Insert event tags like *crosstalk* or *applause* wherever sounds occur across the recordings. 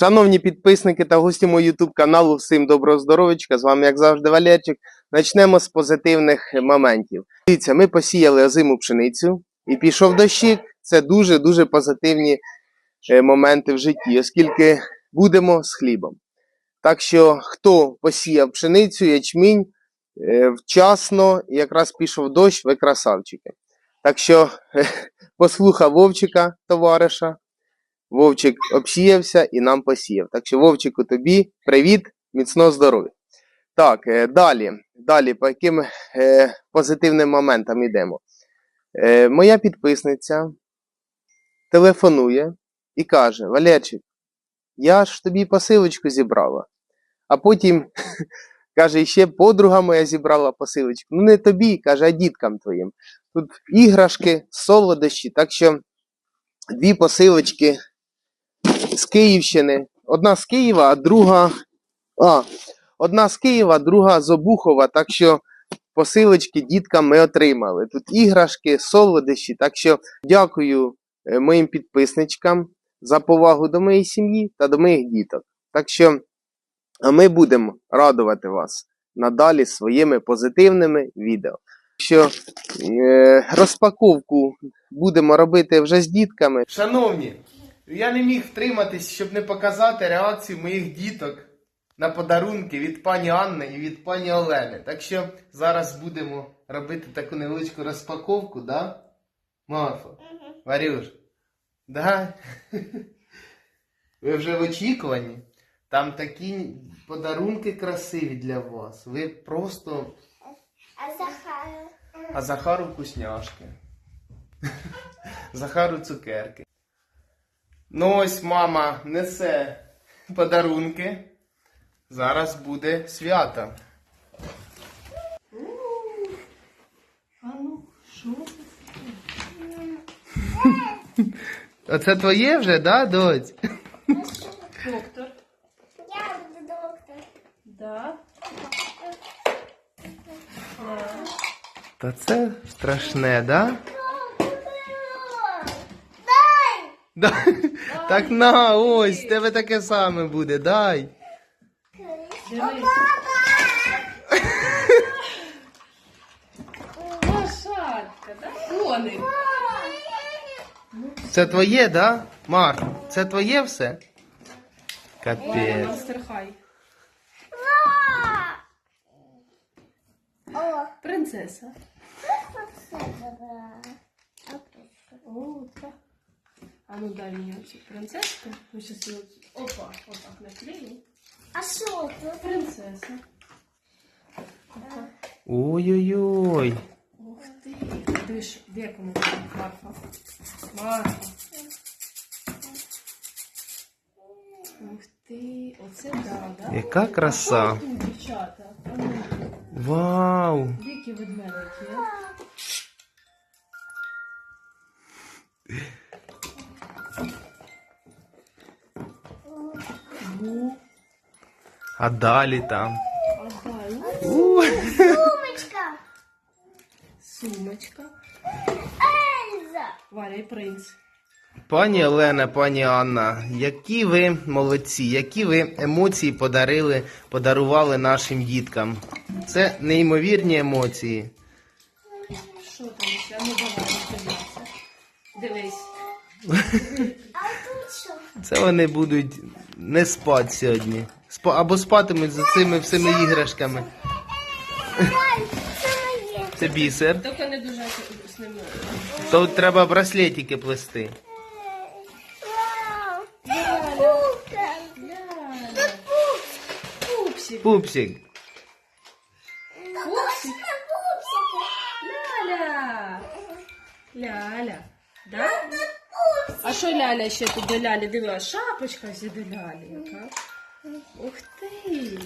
Шановні підписники та гості мого YouTube каналу, всім доброго здоров'ячка. З вами, як завжди, Валерчик. Почнемо з позитивних моментів. Дивіться, ми посіяли озиму пшеницю і пішов дощик. Це дуже-дуже позитивні е, моменти в житті, оскільки будемо з хлібом. Так що, хто посіяв пшеницю, ячмінь, е, вчасно, якраз пішов дощ, ви красавчики. Так що *laughs* послухав Вовчика, товариша, Вовчик обсіявся і нам посіяв. Так що, Вовчику, тобі привіт, міцного здоров'я. Так, е, далі. Далі, по яким е, позитивним моментам йдемо. Е, моя підписниця телефонує і каже: Валерчик, я ж тобі посилочку зібрала. А потім *laughs* каже, ще подруга моя зібрала посилочку. Ну, не тобі, каже, а діткам твоїм. Тут іграшки, солодощі, так що дві посилочки з Київщини. Одна з Києва, а друга. А, одна з Києва, друга з Обухова. Так що посилочки діткам ми отримали. Тут іграшки, солодощі. Так що дякую е, моїм підписничкам за повагу до моєї сім'ї та до моїх діток. Так що ми будемо радувати вас надалі своїми позитивними відео. Що е, розпаковку будемо робити вже з дітками. Шановні, я не міг втриматись, щоб не показати реакцію моїх діток на подарунки від пані Анни і від пані Олени. Так що зараз будемо робити таку невеличку розпаковку, да? Марфа? Варюш? Да? Ви вже в очікуванні? Там такі подарунки красиві для вас. Ви просто. А Захар? А Захару вкусняшки. *laughs* Захару цукерки. Ну ось мама несе подарунки. Зараз буде свято. А ну? Оце твоє вже, да, доць? Доктор. Я буду доктор. Да. Да. Та це страшне, да? Дай! Да? Так на, ось, тебе таке саме буде, дай. *laughs* Лошадка, да? Коник. Це твоє, да? Марк, це твоє все? Ой, Капець. Принцеса. О, так. А ну дай мені оцю принцеску. Ми щас її оцю- Опа, отак наклеїмо. А що тут? Принцеса. Ой-ой-ой. Ух ти. Дивись, в якому Марфа. Марфа. Ух ти. Оце да, да? Яка краса. А що тут, дівчата? Ну, Вау. Дикі ведмедики. А далі там. а далі У. Сумочка! сумочка. Ельза! Валя і принц. Пані Олена, пані Анна, які ви молодці, які ви емоції подарили, подарували нашим діткам. Це неймовірні емоції. Що там ще? А Ну давай роздивляйся. Дивись. А тут що? Це вони будуть не спати сьогодні. Спа- або спатимуть за цими всіми іграшками. Це бісер. Тільки не дуже з ним. Тут треба браслетики плести. Пупсик. Пупсик. Ляля. Ляля. Да? А що Ляля ще тут до Лялі? Диви, шапочка ще до Лялі. Яка? Ух ти.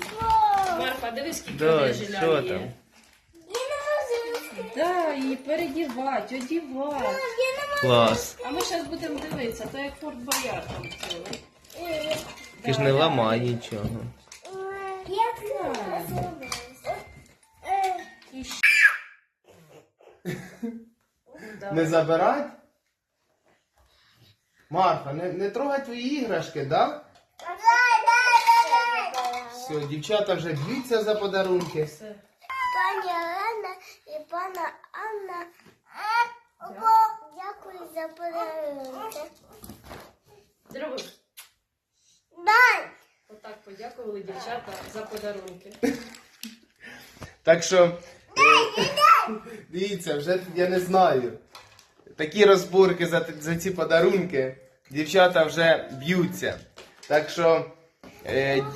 Марфа, дивись, скільки одежі що там? є. Да, її передівати, одівати. Клас. А ми зараз будемо дивитися, то як Форт Боярд там цілий. Е, Ти ж не ламай нічого. Як? Е, І. Да. *laughs* Не забирать? Марфа, не, не трогай твої іграшки, да? Все, дівчата вже б'ються за подарунки. Все. Пані Олена і пана Анна. Дякую за подарунки. Дай! отак подякували дівчата за подарунки. Так що, е, *laughs* дивіться, вже я не знаю. Такі розборки за, за ці подарунки. Дівчата вже б'ються. Так що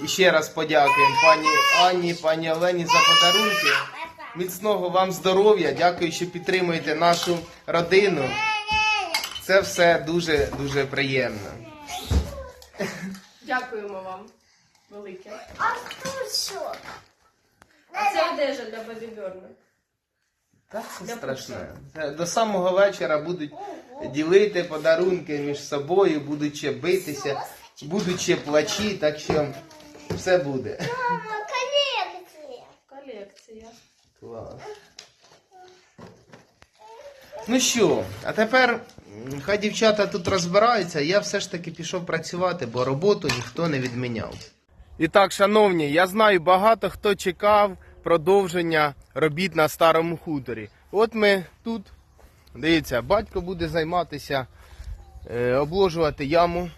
ще раз подякуємо пані Анні, пані Олені за подарунки. Міцного вам здоров'я. Дякую, що підтримуєте нашу родину. Це все дуже дуже приємно. Дякуємо вам. Велике. А тут що? А це одежа для бабіберна. Так це страшне. До самого вечора будуть ділити подарунки між собою, будуть ще битися, будуть ще плачі, так що все буде. Мама, колекція. Колекція. Клас. Ну що, а тепер хай дівчата тут розбираються, я все ж таки пішов працювати, бо роботу ніхто не відміняв. І так, шановні, я знаю, багато хто чекав продовження робіт на старому хуторі. От ми тут, дивіться, батько буде займатися, е, обложувати яму.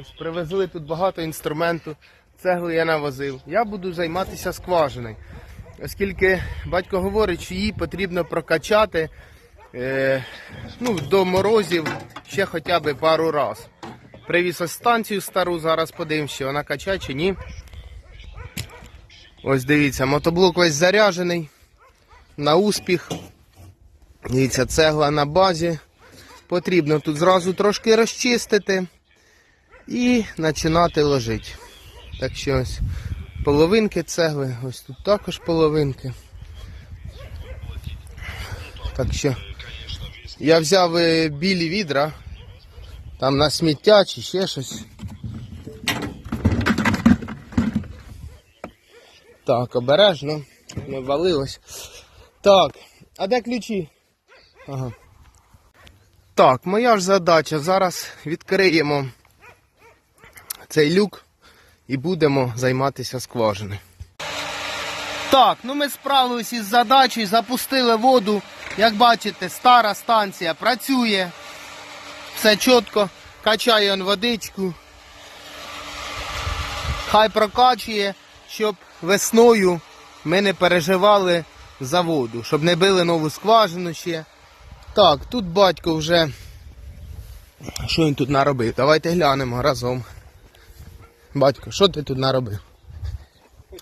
Ось привезли тут багато інструменту, цегли я навозив. Я буду займатися скважиною оскільки батько говорить, що її потрібно прокачати е, ну, до морозів ще хоча б пару раз. Привіз станцію стару, зараз подивимося, чи вона качає чи ні. Ось дивіться, мотоблок весь заряджений на успіх. Дивіться, цегла на базі. Потрібно тут зразу трошки розчистити і починати ложити. Так що ось половинки цегли, ось тут також половинки. Так що я взяв е, білі відра, там на сміття чи ще щось. Так, обережно, не валилось. Так, а де ключі? Ага. Так, моя ж задача. Зараз відкриємо цей люк і будемо займатися скважиною. Так, ну ми справилися із задачею, запустили воду. Як бачите, стара станція працює. Все чітко, качає он водичку. Хай прокачує, щоб весною ми не переживали за воду, щоб не били нову скважину ще. Так, тут батько вже. Що він тут наробив? Давайте глянемо разом. Батько, що ти тут наробив?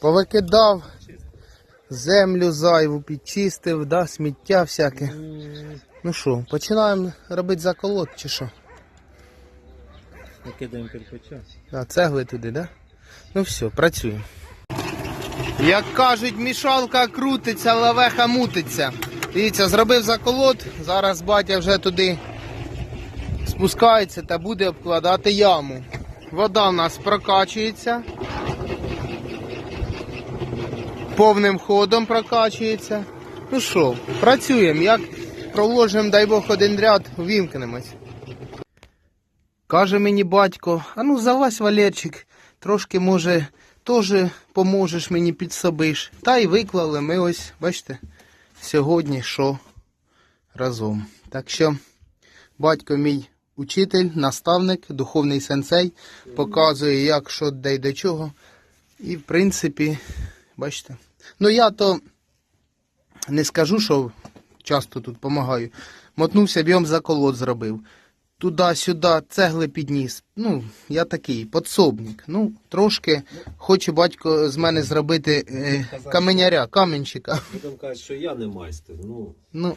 Повикидав землю зайву, підчистив, да, сміття всяке. Ну що, починаємо робити заколот чи що? Накидаємо кирпича. Да, цегли туди, да? Ну все, працюємо. Як кажуть, мішалка крутиться, лавеха мутиться. Дивіться, зробив заколот, зараз батя вже туди спускається та буде обкладати яму. Вода в нас прокачується. Повним ходом прокачується. Ну що, працюємо. Як проложимо, дай Бог, один ряд, увімкнемось. Каже мені батько, а ну залазь, Валерчик, трошки, може, теж поможеш мені підсобиш. Та й виклали ми ось, бачите, сьогодні що разом. Так що батько мій учитель, наставник, духовний сенсей, показує, як, що, де й до чого. І, в принципі, бачите. Ну я то не скажу, що часто тут допомагаю. Мотнувся, б'єм заколот зробив. Туди-сюди цегли підніс. Ну, я такий подсобник. Ну, трошки хоче батько з мене зробити е, каменяря, каменщика. Будемо казати, що я не майстер. Ну, Ну,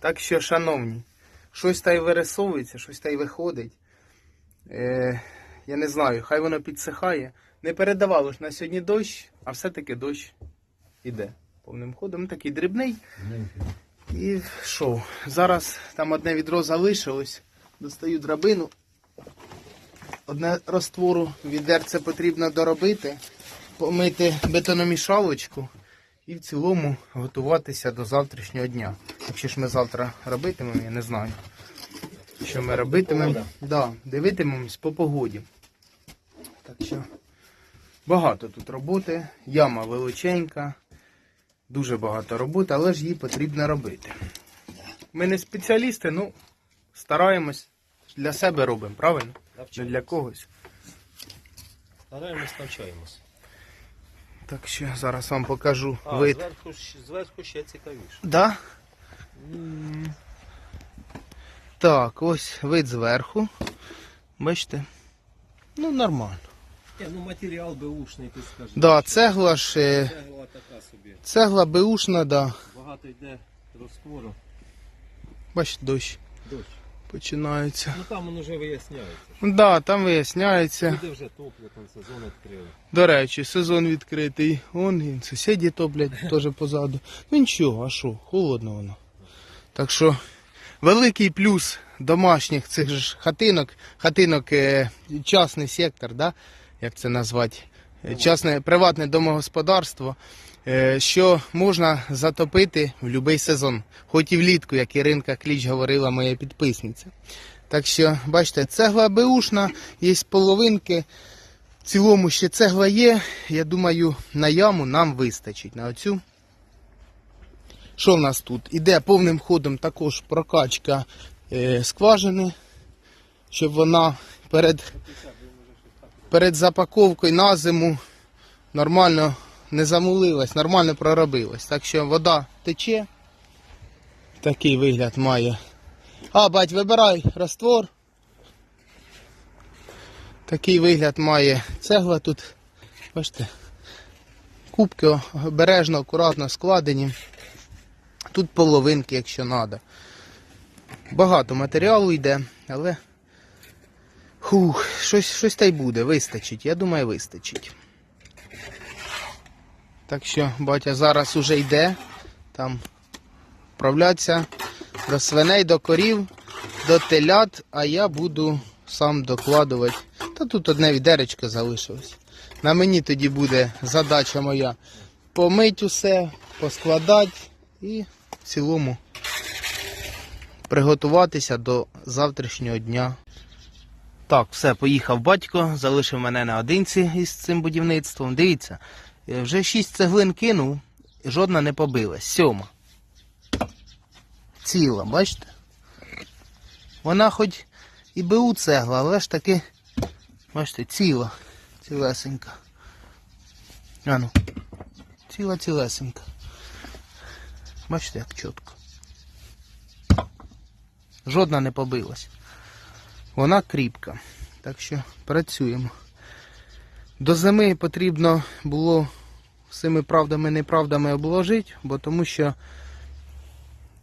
так що, шановні, щось та й вирисовується, щось та й виходить. Е, я не знаю, хай воно підсихає. Не передавало ж на сьогодні дощ, а все-таки дощ іде повним ходом. Такий дрібний. І що? Зараз там одне відро залишилось. Достаю драбину. Одне розтвору відерце потрібно доробити, помити бетономішалочку і в цілому готуватися до завтрашнього дня. Якщо ж ми завтра робитимемо, я не знаю. Що ми робитимемо? Да, дивитимемось по погоді. Так що Багато тут роботи, яма величенька, дуже багато роботи, але ж її потрібно робити. Ми не спеціалісти, ну стараємось для себе робимо, правильно? Не для когось. Стараємось, навчаємось. Так що зараз вам покажу А, вид. зверху, зверху ще цікавіше. Да? Так, ось вид зверху. Бачите? Ну, нормально. Ну матеріал беушний, ти скажи. Да, цегла ж. е, Цегла така собі. Цегла беушна, да. Багато йде розтвору. Бачите, дощ Дощ. Починається. Ну там воно вже виясняється. Да, там виясняється. Люди вже топлять, там сезон відкрили. До речі, сезон відкритий. Вон і сусіді топлять *laughs* теж позаду. Ну нічого, а що, холодно воно. Так що великий плюс домашніх цих ж хатинок, хатинок е, частний сектор, да? як це назвати? Е, Частне приватне домогосподарство, е, що можна затопити в будь-який сезон, хоч і влітку, як Іринка Кліч говорила моя підписниця. Так що, бачите, цегла беушна, є половинки. В цілому ще цегла є. Я думаю, на яму нам вистачить на оцю. Що в нас тут? Іде повним ходом також прокачка е, скважини, щоб вона перед, перед запаковкою на зиму нормально не замулилась, нормально проробилась. Так що вода тече. Такий вигляд має. А, бать, вибирай раствор. Такий вигляд має цегла тут. Бачите, кубки обережно, акуратно складені. Тут половинки, якщо треба. Багато матеріалу йде, але хух, щось, щось та й буде, вистачить. Я думаю, вистачить. Так що батя зараз уже йде там вправлятися до свиней, до корів, до телят, а я буду сам докладувати. Та тут одне відеречко залишилось. На мені тоді буде задача моя помить усе, поскладати і в цілому приготуватися до завтрашнього дня. Так, все, поїхав батько, залишив мене наодинці із цим будівництвом. Дивіться, е, вже шість цеглин кинув, жодна не побилась. Сьома. Ціла, бачите? Вона хоч і БУ цегла, але ж таки, бачите, ціла, цілесенька. Ану, ціла цілесенька. Бачите, як чітко. Жодна не побилась. Вона кріпка. Так що працюємо. До зими потрібно було всіми правдами і неправдами обложити, бо тому що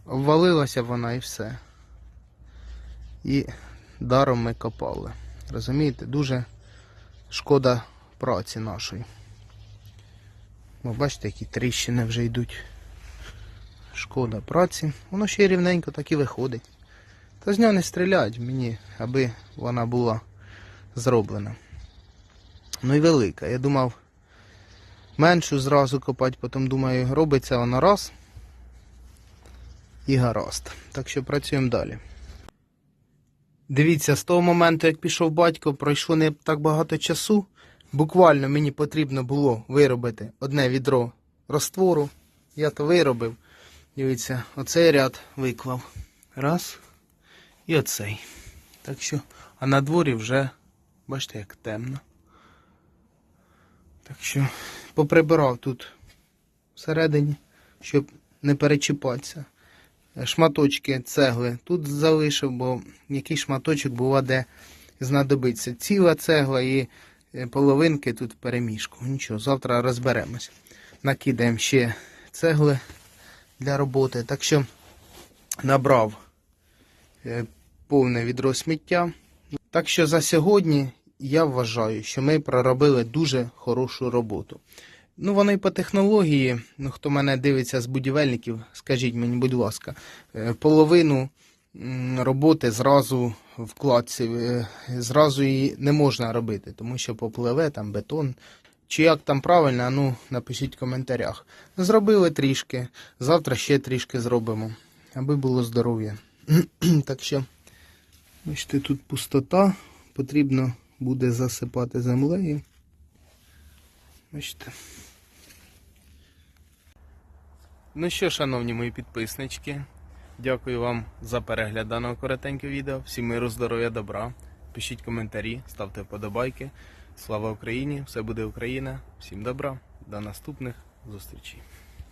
обвалилася вона і все. І даром ми копали. Розумієте, дуже шкода праці нашої. Ви бачите, які тріщини вже йдуть. Шкода праці. Воно ще рівненько так і виходить. Та з нього не стріляють мені, аби вона була зроблена. Ну і велика. Я думав меншу зразу копати, потім думаю, робиться вона раз і гаразд. Так що працюємо далі. Дивіться, з того моменту, як пішов батько, пройшло не так багато часу. Буквально мені потрібно було виробити одне відро розтвору. Я то виробив. Дивіться, оцей ряд виклав. Раз. І оцей. Так що, а на дворі вже, бачите, як темно. Так що поприбирав тут всередині, щоб не перечіпатися. Шматочки цегли тут залишив, бо який шматочок бува де знадобиться. Ціла цегла і е, половинки тут в переміжку. Нічого, завтра розберемось. Накидаємо ще цегли для роботи. Так що набрав е, повне відро сміття. Так що за сьогодні я вважаю, що ми проробили дуже хорошу роботу. Ну, воно і по технології, ну хто мене дивиться з будівельників, скажіть мені, будь ласка, е, половину роботи зразу в кладці, е, зразу її не можна робити, тому що попливе там бетон. Чи як там правильно, ну напишіть в коментарях. Зробили трішки, завтра ще трішки зробимо, аби було здоров'я. *clears throat* так що, бачите, тут пустота, потрібно буде засипати землею. Бачите. Ну що, шановні мої підписнички, дякую вам за перегляд даного коротенького відео. Всім миру, здоров'я, добра. Пишіть коментарі, ставте вподобайки. Слава Україні! Все буде Україна! Всім добра! До наступних зустрічей!